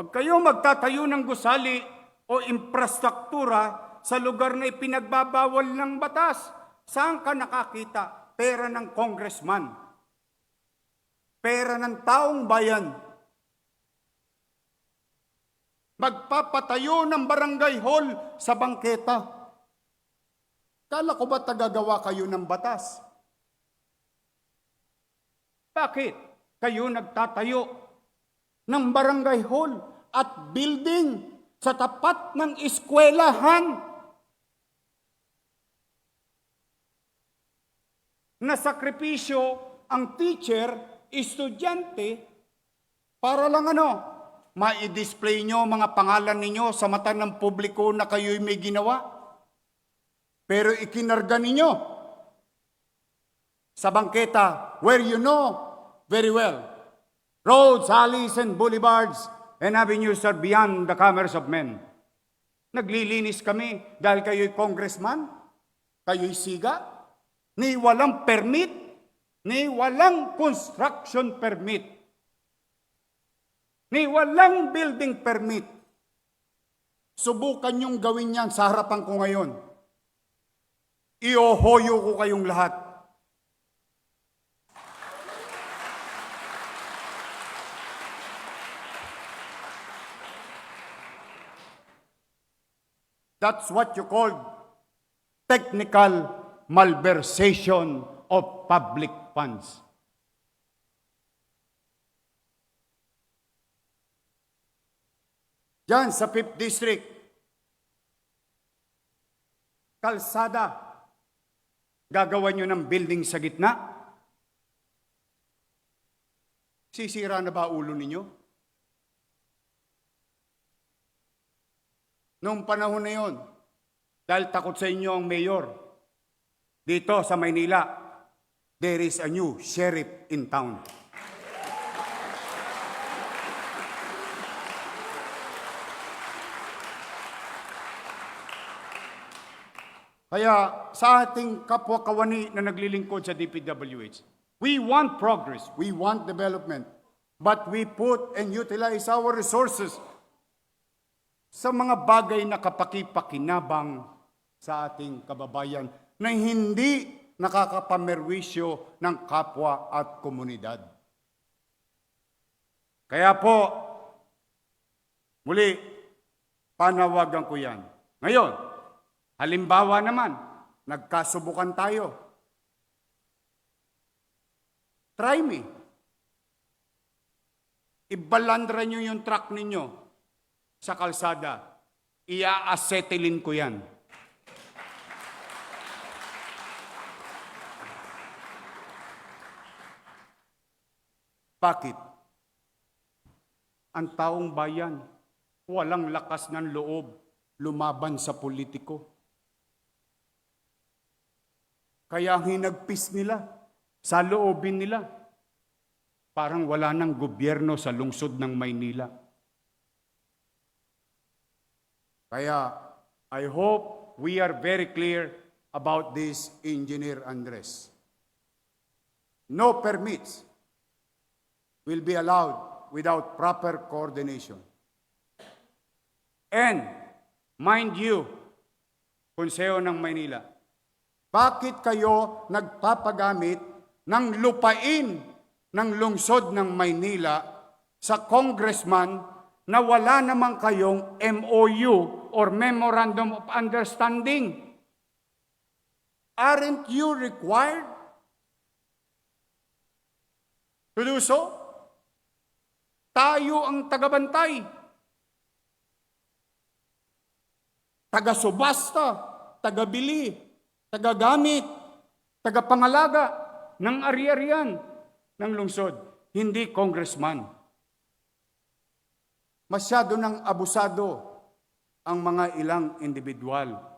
Pag kayo magtatayo ng gusali o infrastruktura sa lugar na ipinagbabawal ng batas, saan ka nakakita? Pera ng congressman. Pera ng taong bayan. Magpapatayo ng barangay hall sa bangketa. Kala ko ba tagagawa kayo ng batas? Bakit kayo nagtatayo ng barangay hall at building sa tapat ng eskwelahan? Na sakripisyo ang teacher, estudyante, para lang ano, ma-display nyo mga pangalan ninyo sa mata ng publiko na kayo'y may ginawa. Pero ikinarga ninyo sa bangketa where you know very well roads, alleys, and boulevards and avenues are beyond the commerce of men. Naglilinis kami dahil kayo'y congressman, kayo'y siga, ni walang permit, ni walang construction permit, ni walang building permit. Subukan niyong gawin yan sa harapan ko ngayon. Iohoyo ko kayong lahat. That's what you call technical malversation of public funds. Diyan sa 5th District, kalsada, gagawa nyo ng building sa gitna? Sisira na ba ulo ninyo? Noong panahon na yon, dahil takot sa inyo ang mayor, dito sa Maynila, there is a new sheriff in town. Kaya sa ating kapwa kawani na naglilingkod sa DPWH, we want progress, we want development, but we put and utilize our resources sa mga bagay na kapakipakinabang sa ating kababayan na hindi nakakapamerwisyo ng kapwa at komunidad. Kaya po, muli, panawagan ko yan. Ngayon, halimbawa naman, nagkasubukan tayo. Try me. Ibalandra nyo yung truck ninyo sa kalsada. Ia-acetilin ko yan. Bakit? Ang taong bayan, walang lakas ng loob lumaban sa politiko. Kaya hinagpis nila, sa loobin nila, parang wala ng gobyerno sa lungsod ng Maynila. Kaya I hope we are very clear about this, Engineer Andres. No permits will be allowed without proper coordination. And, mind you, Konseho ng Maynila, bakit kayo nagpapagamit ng lupain ng lungsod ng Maynila sa congressman na wala naman kayong MOU or Memorandum of Understanding? Aren't you required to do so? Tayo ang tagabantay. Taga-subasta, taga-bili, taga-gamit, taga-pangalaga ng ari-arian ng lungsod, hindi congressman. Masyado ng abusado ang mga ilang individual